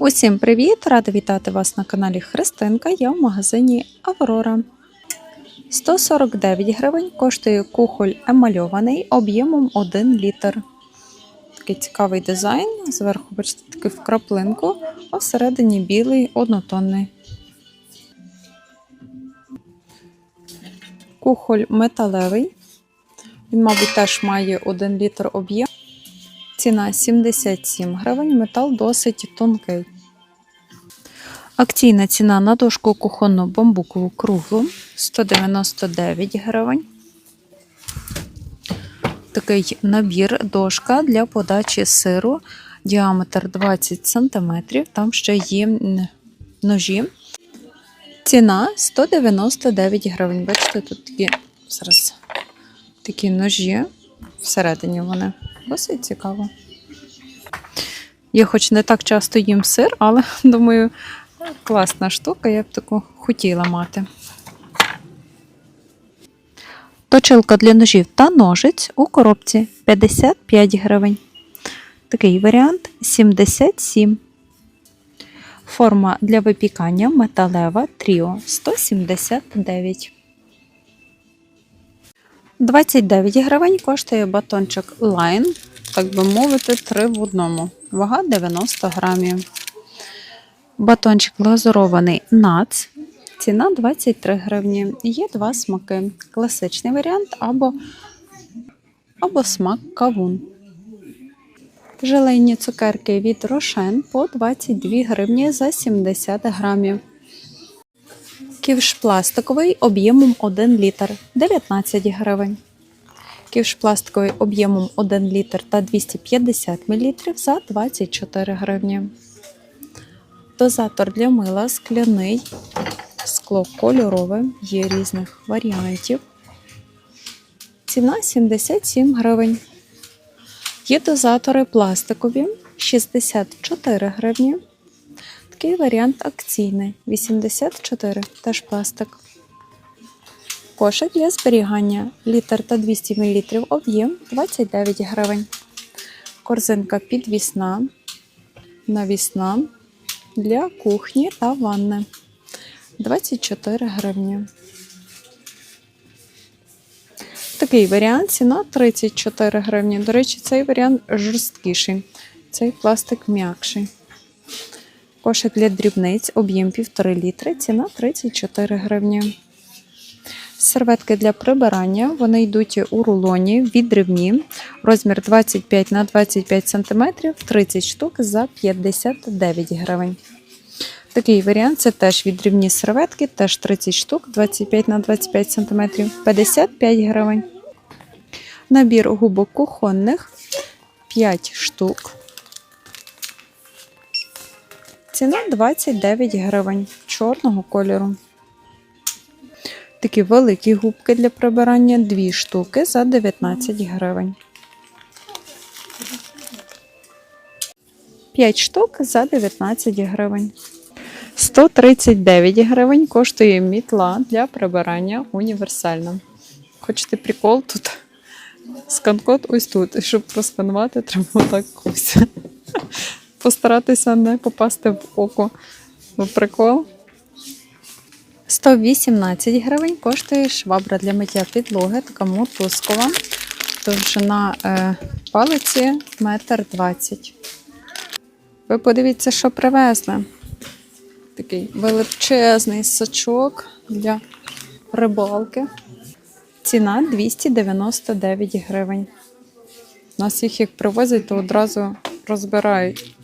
Усім привіт! Рада вітати вас на каналі Христинка. Я в магазині Аврора. 149 гривень коштує кухоль емальований об'ємом 1 літр. Такий цікавий дизайн. Зверху, бачите, такий в краплинку, а всередині білий однотонний. Кухоль металевий. Він, мабуть, теж має 1 літр об'єм. Ціна 77 гривень, метал досить тонкий. Акційна ціна на дошку кухонну бамбукову круглу 199 гривень. Такий набір дошка для подачі сиру, діаметр 20 см. Там ще є ножі. Ціна 199 гривень. Бачите, тут такі зараз такі ножі. Всередині вони. Досить цікаво. Я хоч не так часто їм сир, але думаю, класна штука, я б таку хотіла мати. Точилка для ножів та ножиць у коробці 55 гривень. Такий варіант 77. Форма для випікання металева Тріо 179. 29 гривень коштує батончик Line, так би мовити, 3 в одному. Вага 90 грамів. Батончик глазурований нац. Ціна 23 гривні. Є два смаки: класичний варіант або, або смак кавун. Желейні цукерки від Рошен по 22 гривні за 70 грамів. Ківш пластиковий об'ємом 1 літр 19 гривень. Ківш пластиковий об'ємом 1 літр та 250 мл за 24 гривні. Дозатор для мила скляний, скло кольорове, є різних варіантів. Ціна 77 гривень. Є дозатори пластикові 64 гривні. Такий варіант акційний 84, теж пластик. Кошик для зберігання літр та 200 мл об'єм 29 гривень. Корзинка підвісна, навісна для кухні та ванни 24 гривні. Такий варіант ціна 34 гривні. До речі, цей варіант жорсткіший, цей пластик м'якший. Кошик для дрібниць, об'єм 1,5 літри, ціна 34 гривні. Серветки для прибирання, вони йдуть у рулоні відривні, розмір 25 на 25 см, 30 штук за 59 гривень. Такий варіант це теж відривні серветки, теж 30 штук, 25 на 25 см, 55 гривень. Набір губок кухонних 5 штук. Ціна 29 гривень чорного кольору. Такі великі губки для прибирання 2 штуки за 19 гривень. 5 штук за 19 гривень. 139 гривень коштує мітла для прибирання універсальна. Хочете прикол тут? Скан-код ось тут. Щоб просканувати, треба так ось. Постаратися не попасти в око. Ну, прикол. 118 гривень коштує швабра для миття підлоги, така мотузкова. Довжина е, палиці метр двадцять. Ви подивіться, що привезли. Такий величезний сачок для рибалки. Ціна 299 гривень. У нас їх як привозять, то одразу розбирають.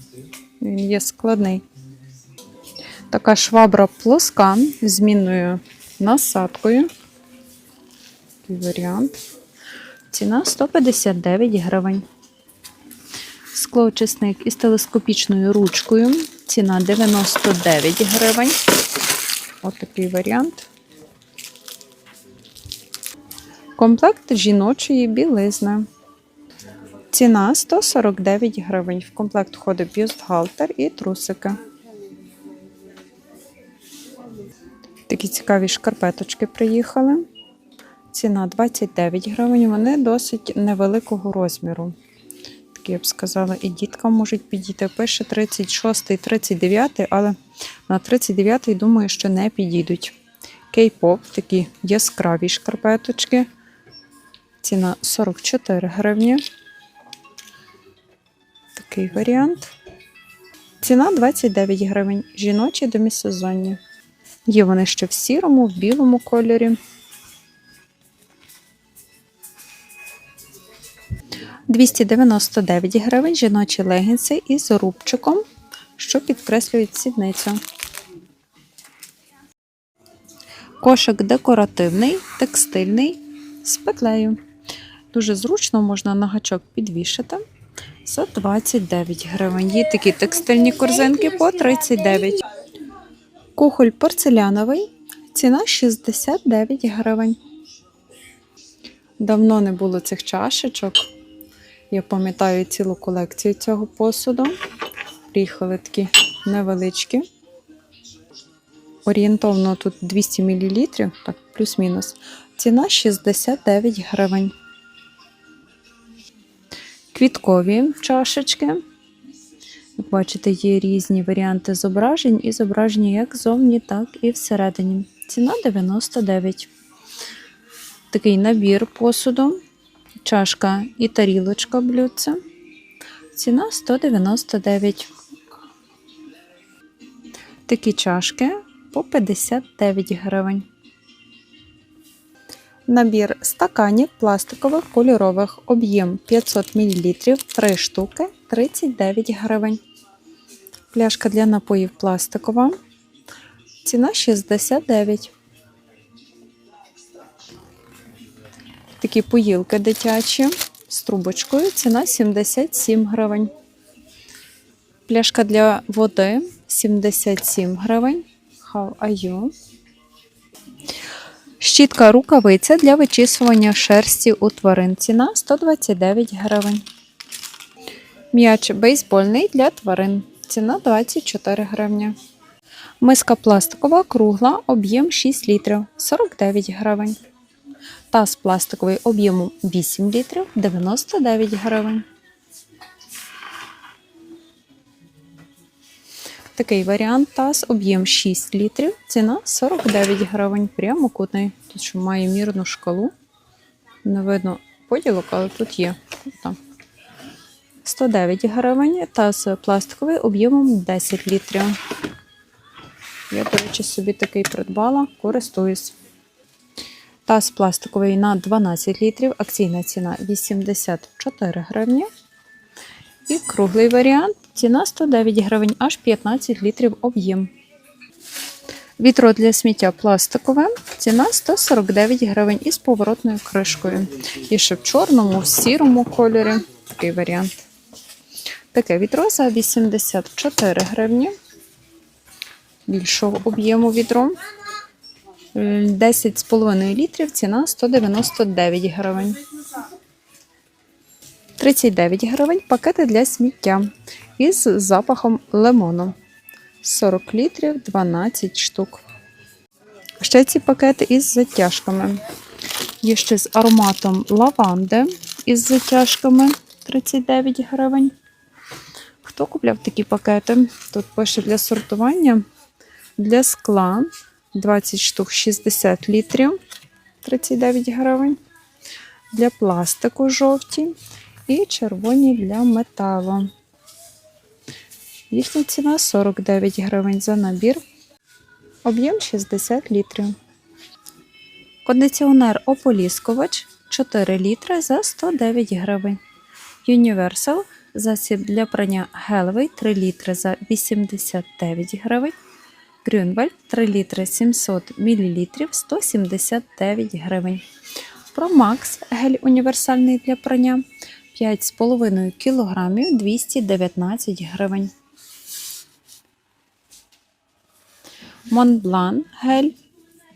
Він є складний. Така швабра плоска змінною насадкою. Такий варіант. Ціна 159 гривень. Склоочисник із телескопічною ручкою. Ціна 99 гривень. Ось такий варіант. Комплект жіночої білизни. Ціна 149 гривень. В комплект входить бюстгальтер і трусики. Такі цікаві шкарпеточки приїхали. Ціна 29 гривень. Вони досить невеликого розміру. такі я б сказала, і діткам можуть підійти. Пише 36 39, але на 39 думаю, що не підійдуть. Кей-поп, такі яскраві шкарпеточки. Ціна 44 гривні. Такий варіант. Ціна 29 гривень. Жіночі демісезонні. Є вони ще в сірому, в білому кольорі. 299 гривень жіночі легінси із рубчиком, що підкреслюють сідницю. Кошик декоративний, текстильний з петлею. Дуже зручно можна на гачок підвішати за 29 гривень. Є такі текстильні корзинки по 39. Кухоль порцеляновий. Ціна 69 гривень. Давно не було цих чашечок. Я пам'ятаю цілу колекцію цього посуду. Приїхали такі невеличкі. Орієнтовно тут 200 мл, так, плюс-мінус. Ціна 69 гривень. Квіткові чашечки. Як бачите, є різні варіанти зображень і зображення як зовні, так і всередині. Ціна 99. Такий набір посуду, чашка і тарілочка блюдце. Ціна 199. Такі чашки по 59 гривень. Набір стаканів пластикових кольорових, об'єм 500 мл, 3 штуки, 39 гривень. Пляшка для напоїв пластикова. Ціна 69. Такі поїлки дитячі з трубочкою. Ціна 77 гривень. Пляшка для води 77 гривень. How are you? Щітка рукавиця для вичісування шерсті у тварин. Ціна 129 гривень. М'яч бейсбольний для тварин. Ціна 24 гривні. Миска пластикова кругла, об'єм 6 літрів 49 гривень. Таз пластиковий об'ємом 8 літрів 99 гривень. Такий варіант таз, об'єм 6 літрів, ціна 49 гривень, прямокутний. Тут що має мірну шкалу. Не видно поділок, але тут є. Там. 109 гривень, таз пластиковий об'ємом 10 літрів. Я, до речі, собі такий придбала, користуюсь. Таз пластиковий на 12 літрів, акційна ціна 84 гривні. І круглий варіант. Ціна 109 гривень, аж 15 літрів об'єм. Вітро для сміття пластикове. Ціна 149 гривень із поворотною кришкою. І ще в чорному, в сірому кольорі. Такий варіант. Таке вітро за 84 гривні. Більшого об'єму відро. 10,5 літрів, ціна 199 гривень. 39 гривень пакети для сміття із запахом лимону. 40 літрів 12 штук. Ще ці пакети із затяжками. Є ще з ароматом лаванди із затяжками 39 гривень. Хто купляв такі пакети? Тут пише для сортування, для скла 20 штук 60 літрів 39 гривень. Для пластику жовті і червоні для металу. Їхня ціна 49 гривень за набір. Об'єм 60 літрів. Кондиціонер ополіскувач 4 літри за 109 гривень. Universal засіб для прання гелевий 3 літри за 89 гривень. Грюнвальд 3 літри 700 мл 179 гривень. Промакс гель універсальний для прання 5,5 кг 219 гривень. Монблан гель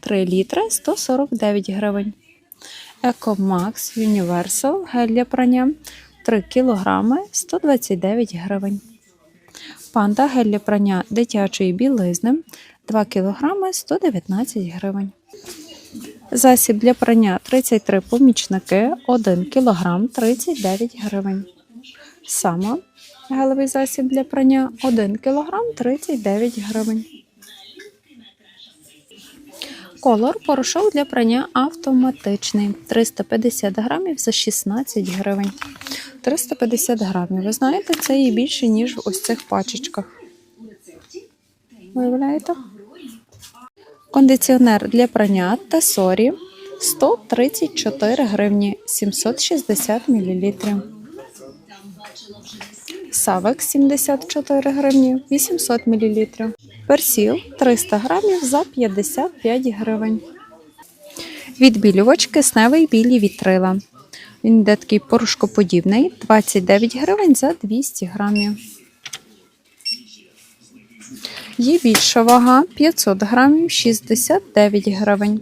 3 літри 149 гривень. Екомакс Universal гель для прання 3 кг 129 гривень. Панда гель для прання дитячої білизни 2 кг 119 гривень. Засіб для прання 33 помічники 1 кг 39 гривень. Сама гелевий засіб для прання 1 кг 39 гривень. Колор порошок для прання автоматичний 350 грамів за 16 гривень. 350 грамів. Ви знаєте, це і більше, ніж в ось цих пачечках. Виявляєте? Кондиціонер для прання Тесорі 134 гривні 760 мл. Савек 74 гривні 800 мл. Персіл 300 грамів за 55 гривень. Відбілювач кисневий білі вітрила. Він йде такий порошкоподібний 29 гривень за 200 грамів. Є більша вага 500 грамів 69 гривень.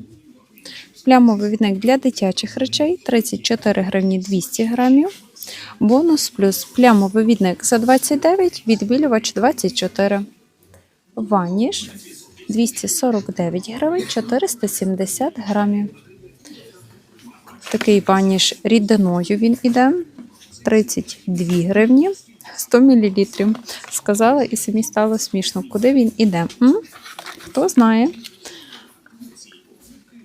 Плямовий відник для дитячих речей 34 гривні 200 грамів. Бонус плюс плямовий відник за 29, відбілювач 24. Ваніш 249 гривень 470 грамів. Такий ваніш рідиною він іде 32 гривні 100 мл. Сказала і самі стало смішно, куди він іде. М? Хто знає?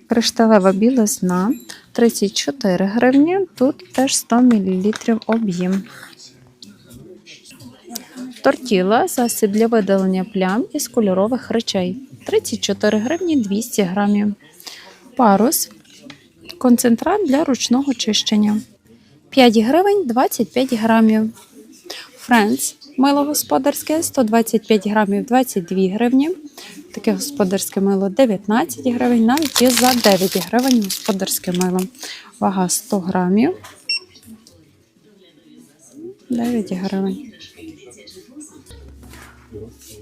Кришталева білизна 34 гривні. Тут теж 100 мл об'єм. Тортіла засіб для видалення плям із кольорових речей 34 гривні 200 грамів. Парус концентрат для ручного чищення 5 гривень 25 грамів. Френц мило господарське 125 грамів 22 гривні. Таке господарське мило 19 гривень, навіть є за 9 гривень господарське мило. Вага 100 грамів. 9 гривень.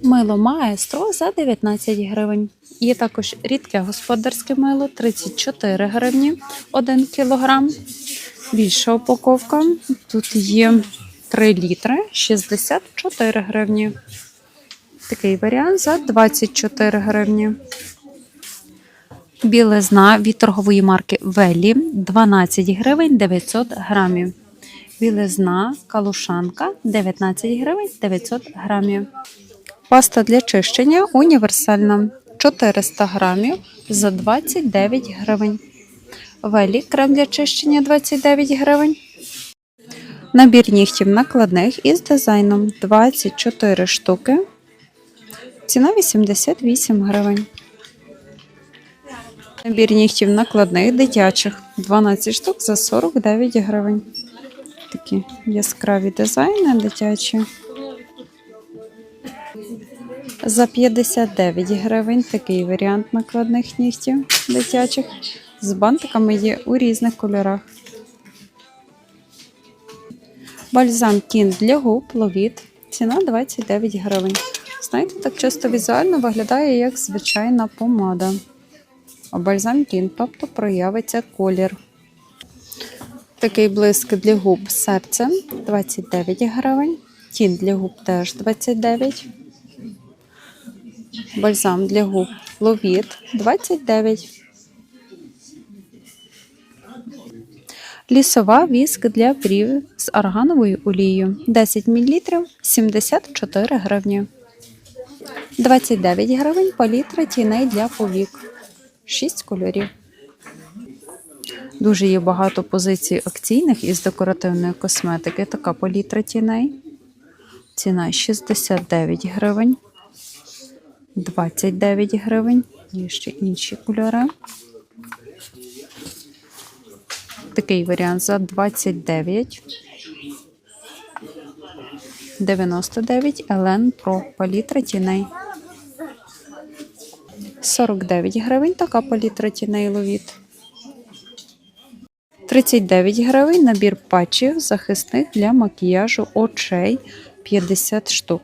Мило маестро за 19 гривень. Є також рідке господарське мило 34 гривні 1 кілограм. Більша упаковка. Тут є 3 літри 64 гривні. Такий варіант за 24 гривні. Білизна від торгової марки Велі 12 гривень 900 грамів. Білизна калушанка 19 гривень 900 грамів. Паста для чищення універсальна 400 грамів за 29 гривень. Велі крем для чищення 29 гривень. Набір нігтів накладних із дизайном 24 штуки. Ціна 88 гривень. Набір нігтів накладних дитячих 12 штук за 49 гривень. Такі яскраві дизайни дитячі. За 59 гривень такий варіант накладних нігтів дитячих. З бантиками є у різних кольорах. Бальзам тін для губ ловіт. Ціна 29 гривень. Знаєте, так часто візуально виглядає як звичайна помада. А бальзам тін, тобто проявиться колір. Такий блиск для губ серце 29 гривень. Тін для губ теж 29. Бальзам для губ ловіт 29. Лісова віск для брів з аргановою олією 10 мл 74 гривні. 29 гривень палітра тіней для повік. 6 кольорів. Дуже є багато позицій акційних із декоративної косметики. Така палітра тіней. Ціна 69 гривень. 29 гривень. Є ще інші кольори. Такий варіант за 29. 99 Елен Pro палітра тіней. 49 гривень така палітра тіней ловіт. 39 гривень набір патчів захисних для макіяжу очей 50 штук.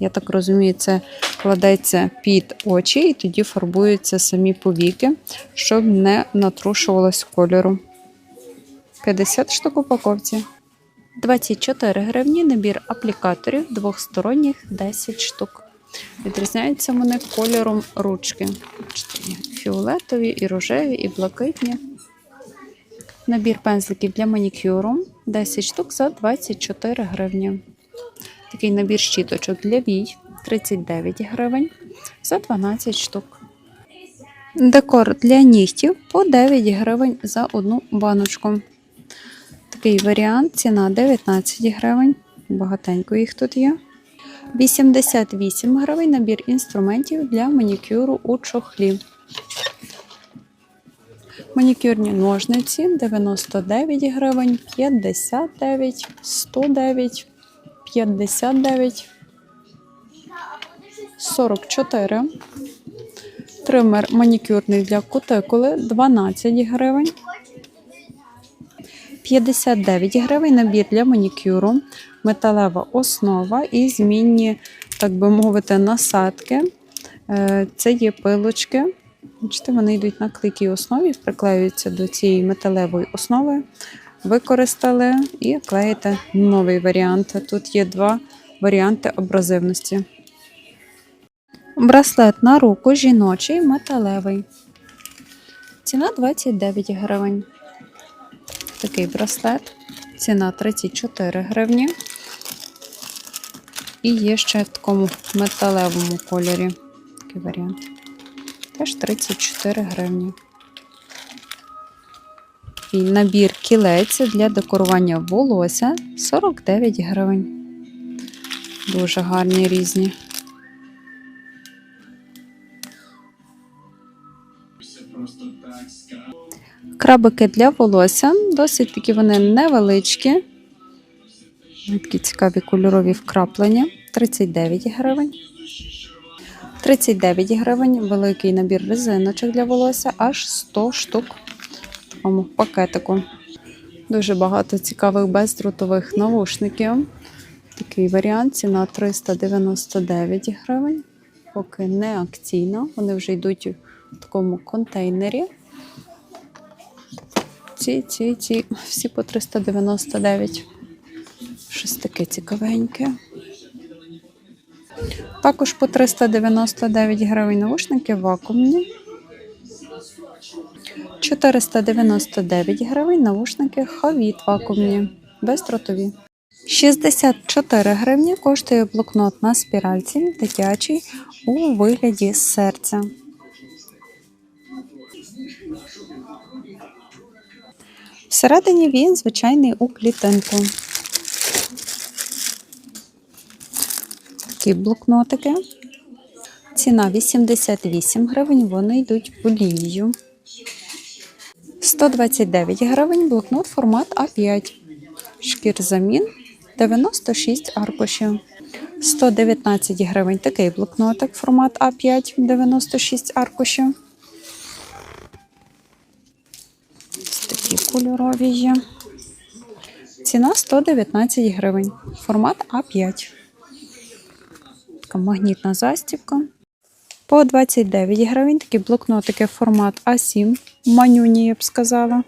Я так розумію, це кладеться під очі і тоді фарбуються самі повіки, щоб не натрушувалось кольору. 50 штук упаковці. 24 гривні набір аплікаторів двохсторонніх 10 штук. Відрізняються вони кольором ручки. Фіолетові, і рожеві, і блакитні. Набір пензликів для манікюру 10 штук за 24 гривні. Такий набір щіточок для вій 39 гривень за 12 штук. Декор для нігтів по 9 гривень за одну баночку. Такий варіант, ціна 19 гривень. Багатенько їх тут є. 88 гривень набір інструментів для манікюру у чохлі. Манікюрні ножниці 99 гривень, 59, 109, 59, 44. Тример манікюрний для кутикули 12 гривень. 59 гривень набір для манікюру, металева основа і змінні, так би мовити, насадки. Е, Це є пилочки. Бачите, вони йдуть на клейкій основі, приклеюються до цієї металевої основи. Використали і клеїте новий варіант. Тут є два варіанти абразивності. Браслет на руку жіночий металевий. Ціна 29 гривень. Такий браслет. Ціна 34 гривні. І є ще в такому металевому кольорі. Такий варіант. Теж 34 гривні. І набір кілець для декорування волосся 49 гривень. Дуже гарні різні. Крабики для волосся. Досить такі вони невеличкі. Такі цікаві кольорові вкраплення. 39 гривень. 39 гривень великий набір резиночок для волосся, аж 100 штук в такому пакетику. Дуже багато цікавих бездротових навушників. Такий варіант, ціна 399 гривень. Поки не акційна. Вони вже йдуть у такому контейнері. Ці, ці, ці, всі по 399. Щось таке цікавеньке. Також по 399 гривень навушники вакуумні. 499 гривень навушники хавіт вакуумні, бездротові. 64 гривні коштує блокнот на спіральці дитячий у вигляді серця. Всередині він звичайний у клітинку. Такі блокнотики. Ціна 88 гривень, вони йдуть в олію. 129 гривень блокнот формат А5. Шкір замін 96 аркушів. 119 гривень такий блокнотик формат А5 96 аркушів. Кольорові є. Ціна 119 гривень. Формат А5. Така магнітна застібка. По 29 гривень такі блокнотики формат А7. Манюні, я б сказала.